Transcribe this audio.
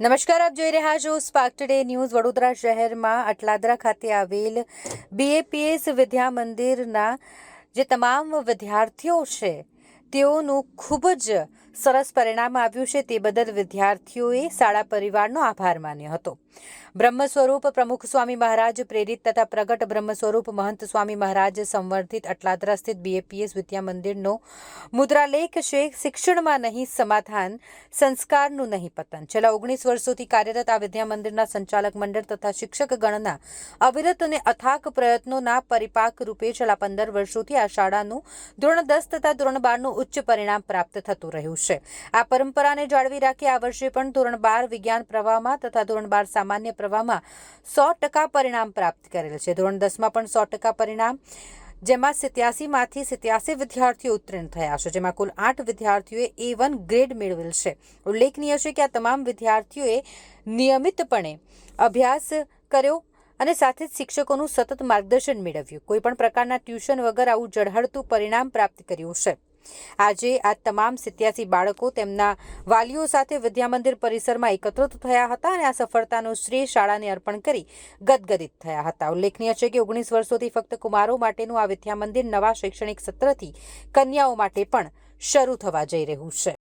નમસ્કાર, આપ જોઈ રહ્યા છો સ્પાર્ક ટુડે ન્યૂઝ વડોદરા શહેરમાં અટલાદરા ખાતે આવેલ બીએપીએસ વિદ્યા મંદિરના જે તમામ વિદ્યાર્થીઓ છે તેઓનું ખૂબ જ સરસ પરિણામ આવ્યું છે તે બદલ વિદ્યાર્થીઓએ શાળા પરિવારનો આભાર માન્યો હતો. બ્રહ્મ સ્વરૂપ પ્રમુખ સ્વામી મહારાજ પ્રેરિત તથા પ્રગટ બ્રહ્મ સ્વરૂપ મહંત સ્વામી મહારાજ સંવર્ધિત અટલાદરા સ્થિત બીએપીએસ વિદ્યા મંદિરનો મુદ્રાલેખ છે, શિક્ષણમાં નહીં, સમાધાન, સંસ્કારનું નહીં પતન. છેલ્લા ઓગણીસ વર્ષોથી કાર્યરત આ વિદ્યા મંદિરના સંચાલક મંડળ તથા શિક્ષક ગણના અવિરત અને અથાક પ્રયત્નોના પરિપાક રૂપે છેલ્લા પંદર વર્ષોથી આ શાળાનું ધોરણ દસ તથા ધોરણ બારનું ઉચ્ચ પરિણામ પ્રાપ્ત થતું રહ્યું છે. આ પરંપરાને જાળવી રાખી આ વર્ષે પણ ધોરણ બાર વિજ્ઞાન પ્રવાહમાં તથા ધોરણ બાર સામાન્ય પ્રવાહમાં સો ટકા પરિણામ પ્રાપ્ત કરેલ છે. ધોરણ દસમાં પણ સો ટકા પરિણામ, જેમાં સિત્યાસીમાંથી સિત્યાસી વિદ્યાર્થીઓ ઉત્તીર્ણ થયા છે, જેમાં કુલ આઠ વિદ્યાર્થીઓએ એ વન ગ્રેડ મેળવેલ છે. ઉલ્લેખનીય છે કે આ તમામ વિદ્યાર્થીઓએ નિયમિતપણે અભ્યાસ કર્યો અને સાથે જ શિક્ષકોનું સતત માર્ગદર્શન મેળવ્યું. કોઈપણ પ્રકારના ટ્યુશન વગર આવું ઝળહળતું પરિણામ પ્રાપ્ત કર્યું છે. આજે આ તમામ સિત્યાસી બાળકો તેમના વાલીઓ સાથે વિદ્યામંદિર પરિસરમાં એકત્રિત થયા હતા અને આ સફળતાનો શ્રેય શાળાને અર્પણ કરી ગદગદિત થયા હતા. ઉલ્લેખનીય છે કે ઓગણીસ વર્ષોથી ફક્ત કુમારો માટેનું આ વિદ્યામંદિર નવા શૈક્ષણિક સત્રથી કન્યાઓ માટે પણ શરૂ થવા જઈ રહ્યું છે.